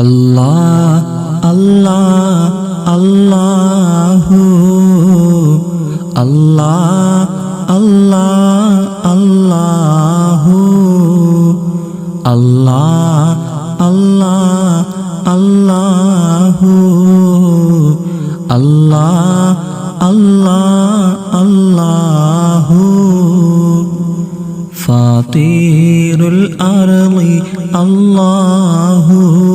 আল্লাহ আল্লাহ আল্লাহ আল্লাহ আল্লাহ আল্লাহ আল্লাহ আল্লাহ আল্লাহ আল্লাহ আল্লাহ আল্লাহ। ফাতিরুল early আল্লাহু।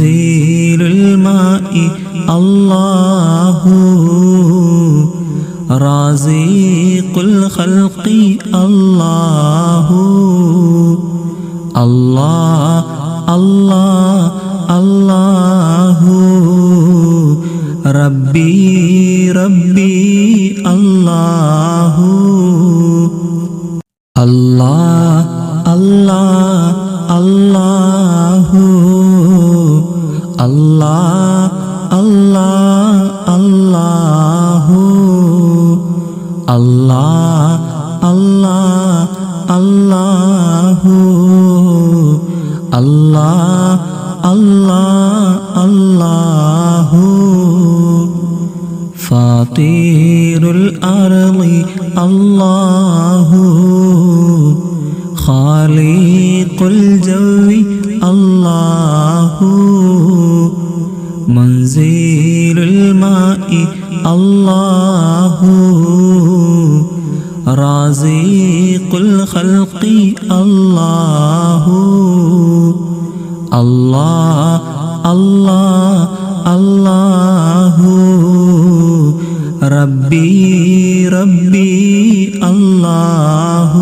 منزل الماء. الله رازق الخلق. الله الله الله الله ربي ربي الله আল্লাহ আল্লাহ আল্লাহ আল্লাহ আল্লাহ আল্লাহ আল্লাহ আল্লাহ আল্লাহ। ফাতিরুল early আল্লাহ। খালিকুল জমি আল্লাহ। منزل الماء الله رازق الخلق الله الله الله الله ربي ربي الله